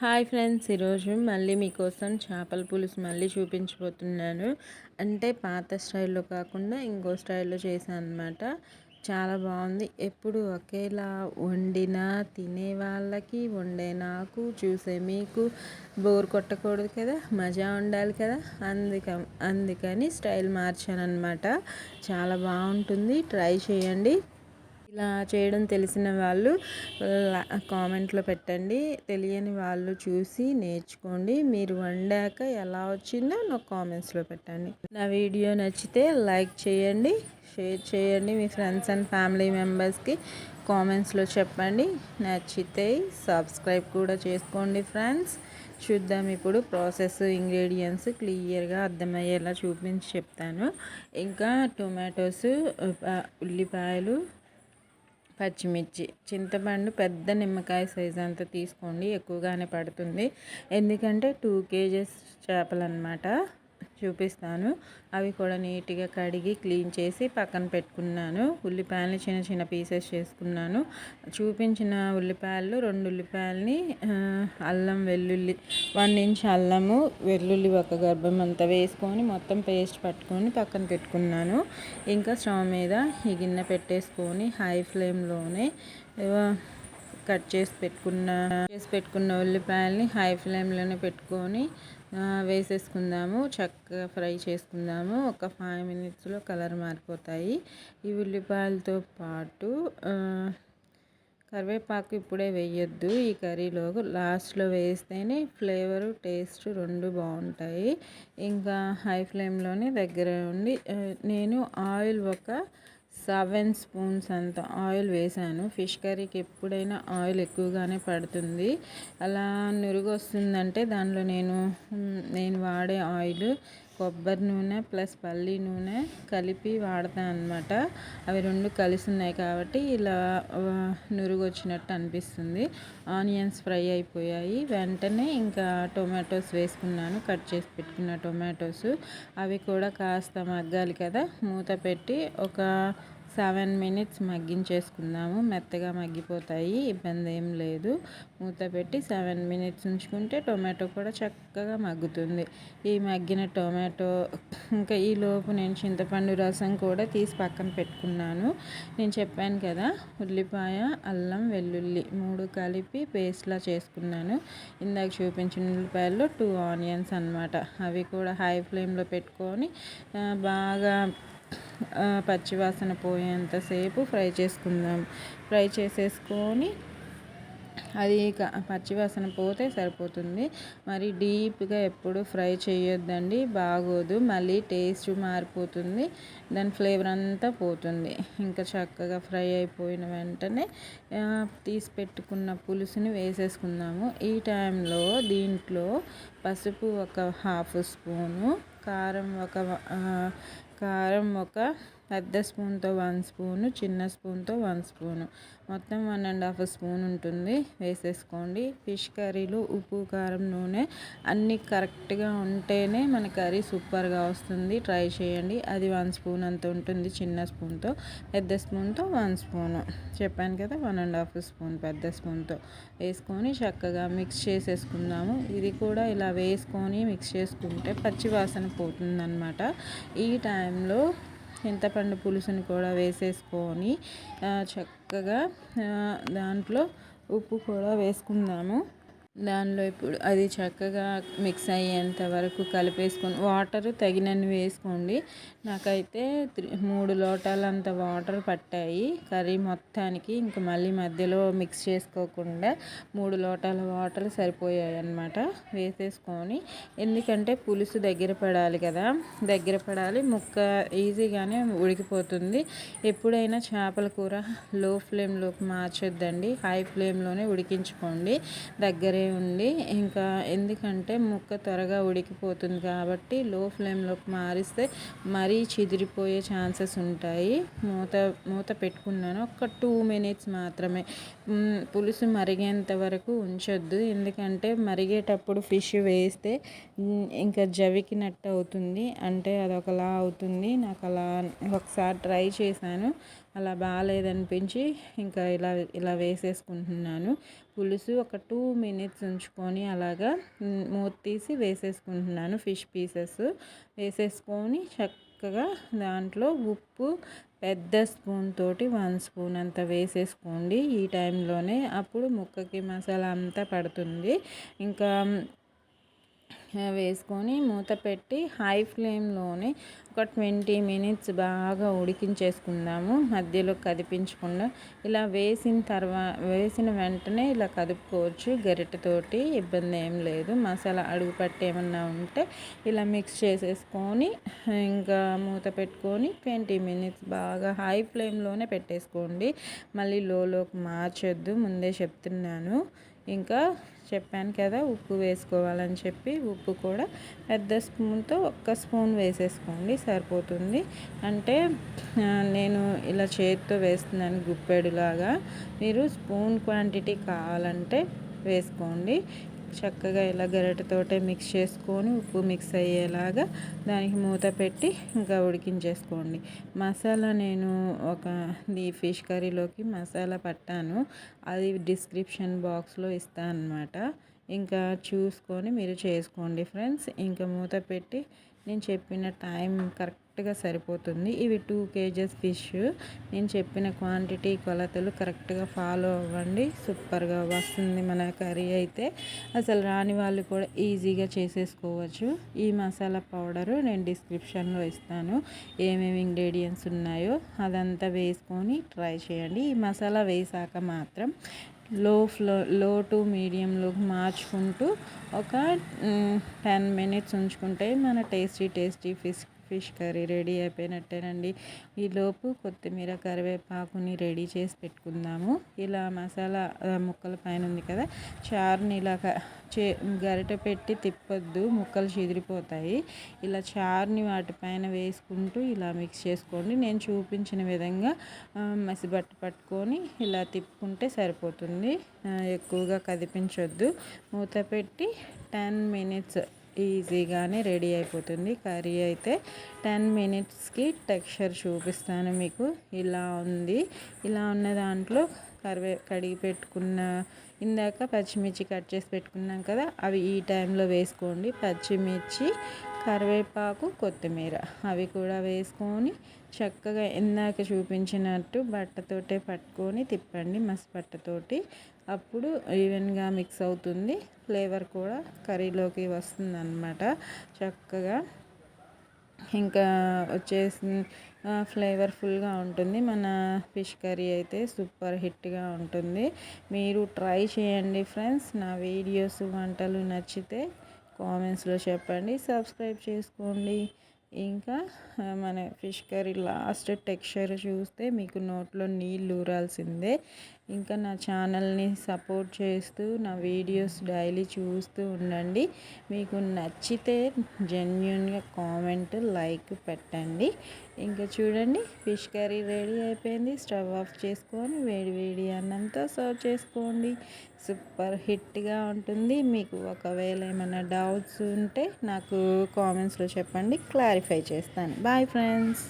Hi friends ఈరోజు మళ్ళీ మీకోసం చేపల పులుసు మళ్ళీ చూపించబోతున్నాను. అంటే పాత స్టైల్లో కాకుండా ఇంకో స్టైల్లో చేశాను అనమాట చాలా బాగుంది. ఎప్పుడు ఒకేలా వండినా తినే వాళ్ళకి వండే నాకు చూసే మీకు బోర్ కొట్టకూడదు కదా మజా ఉండాలి కదా అందుక అందుకని స్టైల్ మార్చాను అనమాట చాలా బాగుంటుంది. ట్రై చేయండి. ఇలా చేయడం తెలిసిన వాళ్ళు కామెంట్లో పెట్టండి. తెలియని వాళ్ళు చూసి నేర్చుకోండి. మీరు వండాక ఎలా వచ్చిందో నాకు కామెంట్స్లో పెట్టండి. నా వీడియో నచ్చితే లైక్ చేయండి షేర్ చేయండి. మీ ఫ్రెండ్స్ అండ్ ఫ్యామిలీ మెంబర్స్కి కామెంట్స్లో చెప్పండి. నచ్చితే సబ్స్క్రైబ్ కూడా చేసుకోండి ఫ్రెండ్స్. చూద్దాం ఇప్పుడు ప్రాసెస్ ఇంగ్రీడియంట్స్ క్లియర్గా అర్థమయ్యేలా చూపించి చెప్తాను. ఇంకా టొమాటోస్ ఉల్లిపాయలు పచ్చిమిర్చి. చింతపండు పెద్ద నిమ్మకాయ సైజ్ అంతా తీసుకోండి ఎక్కువగానే పడుతుంది. ఎందుకంటే టూ కేజెస్ చేపలు అనమాట చూపిస్తాను. అవి కూడా నీట్గా కడిగి క్లీన్ చేసి పక్కన పెట్టుకున్నాను. ఉల్లిపాయలని చిన్న చిన్న పీసెస్ చేసుకున్నాను. చూపించిన ఉల్లిపాయలు రెండు ఉల్లిపాయలని అల్లం వెల్లుల్లి వన్ ఇంచ్ అల్లము వెల్లుల్లి ఒక గర్భం అంతా వేసుకొని మొత్తం పేస్ట్ పట్టుకొని పక్కన పెట్టుకున్నాను. ఇంకా స్టవ్ మీద ఈ గిన్నె పెట్టేసుకొని హై ఫ్లేమ్లోనే కట్ చేసి పెట్టుకున్న చేసి పెట్టుకున్న ఉల్లిపాయల్ని హై ఫ్లేమ్లోనే పెట్టుకొని వేసేసుకుందాము చక్కగా ఫ్రై చేసుకుందాము. ఒక ఫైవ్ మినిట్స్లో కలర్ మారిపోతాయి. ఈ ఉల్లిపాయలతో పాటు కరివేపాకు ఇప్పుడే వేయొద్దు. ఈ కర్రీలో లాస్ట్లో వేస్తేనే ఫ్లేవర్ టేస్ట్ రెండు బాగుంటాయి. ఇంకా హై ఫ్లేమ్లోనే దగ్గర ఉండి నేను ఆయిల్ ఒక సెవెన్ స్పూన్స్ అంత ఆయిల్ వేసాను. ఫిష్ కర్రీకి ఎప్పుడైనా ఆయిల్ ఎక్కువగానే పడుతుంది. అలా నురుగు వస్తుందంటే దానిలో నేను నేను వాడే ఆయిల్ కొబ్బరి నూనె ప్లస్ పల్లి నూనె కలిపి వాడతాను అనమాట అవి రెండు కలిసి ఉన్నాయి కాబట్టి ఇలా నురుగు వచ్చినట్టు అనిపిస్తుంది. ఆనియన్స్ ఫ్రై అయిపోయాయి. వెంటనే ఇంకా టొమాటోస్ వేసుకున్నాను. కట్ చేసి పెట్టుకున్న టొమాటోస్. అవి కూడా కాస్త మగ్గాలి కదా. మూత పెట్టి ఒక సెవెన్ మినిట్స్ మగ్గించేసుకుందాము. మెత్తగా మగ్గిపోతాయి. ఇబ్బంది ఏం లేదు. మూత పెట్టి సెవెన్ మినిట్స్ ఉంచుకుంటే టొమాటో కూడా చక్కగా మగ్గుతుంది. ఈ మగ్గిన టొమాటో ఇంకా ఈ లోపు నేను చింతపండు రసం కూడా తీసి పక్కన పెట్టుకున్నాను. నేను చెప్పాను కదా ఉల్లిపాయ అల్లం వెల్లుల్లి మూడు కలిపి పేస్ట్లా చేసుకున్నాను. ఇందాక చూపించిన ఉల్లిపాయల్లో టూ ఆనియన్స్ అనమాట అవి కూడా హై ఫ్లేమ్లో పెట్టుకొని బాగా పచ్చివాసన పోయేంతసేపు ఫ్రై చేసుకుందాం. ఫ్రై చేసేసుకొని అది పచ్చివాసన పోతే సరిపోతుంది. మరి డీప్గా ఎప్పుడు ఫ్రై చేయొద్దండి బాగోదు. మళ్ళీ టేస్ట్ మారిపోతుంది దాని ఫ్లేవర్ అంతా పోతుంది. ఇంకా చక్కగా ఫ్రై అయిపోయిన వెంటనే తీసి పెట్టుకున్న పులుసుని వేసేసుకుందాము. ఈ టైంలో దీంట్లో పసుపు ఒక హాఫ్ స్పూను కారం ఒక కారం ఒక పెద్ద స్పూన్తో వన్ స్పూను చిన్న స్పూన్తో వన్ స్పూను. మొత్తం వన్ అండ్ హాఫ్ స్పూన్ ఉంటుంది. వేసేసుకోండి. ఫిష్ కర్రీలు ఉప్పు కారం నూనె అన్నీ కరెక్ట్గా ఉంటేనే మన కర్రీ సూపర్గా వస్తుంది. ట్రై చేయండి. అది వన్ స్పూన్ అంత ఉంటుంది చిన్న స్పూన్తో. పెద్ద స్పూన్తో వన్ స్పూను. చెప్పాను కదా వన్ అండ్ హాఫ్ స్పూన్ పెద్ద స్పూన్తో. వేసుకొని చక్కగా మిక్స్ చేసేసుకుందాము. ఇది కూడా ఇలా వేసుకొని మిక్స్ చేసుకుంటే పచ్చి వాసన పోతుందన్నమాట. ఈ టైంలో చింతపండు పులుసుని కూడా వేసేసుకొని చక్కగా దాంట్లో ఉప్పు కూడా వేసుకుందాము. దానిలో ఇప్పుడు అది చక్కగా మిక్స్ అయ్యేంత వరకు కలిపేసుకొని వాటర్ తగినన్ని వేసుకోండి. నాకైతే మూడు లోటాలంత వాటర్ పట్టాయి. కర్రీ మొత్తానికి ఇంకా మళ్ళీ మధ్యలో మిక్స్ చేసుకోకుండా మూడు లోటాల వాటర్ సరిపోయాయి అన్నమాట వేసేసుకొని. ఎందుకంటే పులుసు దగ్గర పడాలి కదా దగ్గర పడాలి ముక్క ఈజీగానే ఉడికిపోతుంది. ఎప్పుడైనా చేపల కూర లో ఫ్లేమ్లోకి మార్చొద్దండి హై ఫ్లేమ్లోనే ఉడికించుకోండి. దగ్గరే ఉండి ఇంకా ఎందుకంటే ముక్క త్వరగా ఉడికిపోతుంది కాబట్టి లో ఫ్లేమ్లోకి మారిస్తే మరీ చిదిరిపోయే ఛాన్సెస్ ఉంటాయి. మూత మూత పెట్టుకున్నాను. ఒక టూ మినిట్స్ మాత్రమే. పులుసు మరిగేంత వరకు ఉంచొద్దు. ఎందుకంటే మరిగేటప్పుడు ఫిష్ వేస్తే ఇంకా జవికినట్టు అవుతుంది. అంటే అది అవుతుంది. నాకు అలా ఒకసారి ట్రై చేశాను. అలా బాగాలేదనిపించి ఇంకా ఇలా ఇలా వేసేసుకుంటున్నాను. పులుసు ఒక టూ మినిట్స్ ఉంచుకొని అలాగా మూత తీసి వేసేసుకుంటున్నాను ఫిష్ పీసెస్. వేసేసుకొని చక్కగా దాంట్లో ఉప్పు పెద్ద స్పూన్ తోటి వన్ స్పూన్ అంత వేసేసుకోండి ఈ టైంలోనే. అప్పుడు ముక్కకి మసాలా అంతా పడుతుంది. ఇంకా వేసుకొని మూత పెట్టి హై ఫ్లేమ్లోనే ఒక ట్వంటీ మినిట్స్ బాగా ఉడికించేసుకుందాము. మధ్యలో కదిపించకుండా ఇలా వేసిన తర్వాత వేసిన వెంటనే ఇలా కదుపుకోవచ్చు. గరిటెతోటి ఇబ్బంది ఏం లేదు. మసాలా అడుగు ఏమన్నా ఉంటే ఇలా మిక్స్ చేసేసుకొని ఇంకా మూత పెట్టుకొని ట్వంటీ మినిట్స్ బాగా హై ఫ్లేమ్లోనే పెట్టేసుకోండి. మళ్ళీ లోలోకి మార్చొద్దు. ముందే చెప్తున్నాను. ఇంకా చెప్పాను కదా ఉప్పు వేసుకోవాలని చెప్పి ఉప్పు కూడా పెద్ద స్పూన్తో ఒక్క స్పూన్ వేసేసుకోండి సరిపోతుంది. అంటే నేను ఇలా చేతితో వేస్తున్నాను గుప్పెడులాగా మీరు స్పూన్ క్వాంటిటీ కావాలంటే వేసుకోండి. చక్కగా ఇలా గరిటతోటే మిక్స్ చేసుకొని ఉప్పు మిక్స్ అయ్యేలాగా దానికి మూత పెట్టి ఇంకా ఉడికించేసుకోండి. మసాలా నేను ఒక ఈ ఫిష్ కర్రీలోకి మసాలా పట్టాను. అది డిస్క్రిప్షన్ బాక్స్లో ఇస్తాను అనమాట ఇంకా చూసుకొని మీరు చేసుకోండి ఫ్రెండ్స్. ఇంకా మూత పెట్టి నేను చెప్పిన టైం కరెక్ట్ కరెక్ట్గా సరిపోతుంది. ఇవి టూ కేజెస్ ఫిష్. నేను చెప్పిన క్వాంటిటీ కొలతలు కరెక్ట్గా ఫాలో అవ్వండి. సూపర్గా వస్తుంది మన కర్రీ అయితే. అసలు రాని వాళ్ళు కూడా ఈజీగా చేసేసుకోవచ్చు. ఈ మసాలా పౌడరు నేను డిస్క్రిప్షన్లో ఇస్తాను. ఏమేమి ఇంగ్రీడియంట్స్ ఉన్నాయో అదంతా వేసుకొని ట్రై చేయండి. ఈ మసాలా వేసాక మాత్రం లో ఫ్లో లో టు మీడియంలోకి మార్చుకుంటూ ఒక టెన్ మినిట్స్ ఉంచుకుంటే మన tasty tasty fish fish curry ready అయిపోయినట్టేనండి. ఈలోపు కొత్తిమీర కరివేపాకుని రెడీ చేసి పెట్టుకుందాము. ఇలా మసాలా ముక్కల పైన ఉంది కదా చారుని ఇలా చే గరిట పెట్టి తిప్పొద్దు ముక్కలు చిదిరిపోతాయి. ఇలా చారుని వాటిపైన వేసుకుంటూ ఇలా మిక్స్ చేసుకోండి. నేను చూపించిన విధంగా మసిబట్ట పట్టుకొని ఇలా తిప్పుకుంటే సరిపోతుంది. ఎక్కువగా కదిపించొద్దు. మూత పెట్టి టెన్ మినిట్స్ ఈజీగానే రెడీ అయిపోతుంది. కర్రీ అయితే టెన్ మినిట్స్కి టెక్స్చర్ చూపిస్తాను మీకు. ఇలా ఉంది. ఇలా ఉన్న దాంట్లో కరివే కడిగి పెట్టుకున్న ఇందాక పచ్చిమిర్చి కట్ చేసి పెట్టుకున్నాం కదా అవి ఈ టైంలో వేసుకోండి. పచ్చిమిర్చి కరివేపాకు కొత్తిమీర అవి కూడా వేసుకొని చక్కగా ఇందాక చూపించినట్టు బట్టతోటే పట్టుకొని తిప్పండి మసి బట్టతోటి. అప్పుడు ఈవెన్గా మిక్స్ అవుతుంది. ఫ్లేవర్ కూడా కర్రీలోకి వస్తుంది అనమాట చక్కగా ఇంకా వచ్చేసి ఫ్లేవర్ఫుల్గా ఉంటుంది. మన ఫిష్ కర్రీ అయితే సూపర్ హిట్గా ఉంటుంది. మీరు ట్రై చేయండి ఫ్రెండ్స్ నా వీడియోస్ వంటలు నచ్చితే కామెంట్స్లో చెప్పండి. సబ్స్క్రైబ్ చేసుకోండి. ఇంకా మన ఫిష్ కర్రీ లాస్ట్ టెక్స్చర్ చూస్తే మీకు నోట్లో నీళ్ళు ఊరాల్సిందే. ఇంకా నా ఛానల్ని సపోర్ట్ చేస్తూ నా వీడియోస్ డైలీ చూస్తూ ఉండండి. మీకు నచ్చితే జెన్యున్గా కామెంట్ లైక్ పెట్టండి. ఇంకా చూడండి ఫిష్ కర్రీ రెడీ అయిపోయింది. స్టవ్ ఆఫ్ చేసుకొని వేడి వేడి అన్నంతో సర్వ్ చేసుకోండి. సూపర్ హిట్గా ఉంటుంది. మీకు ఒకవేళ ఏమైనా డౌట్స్ ఉంటే నాకు కామెంట్స్లో చెప్పండి. క్లారిఫై చేస్తాను. Bye friends.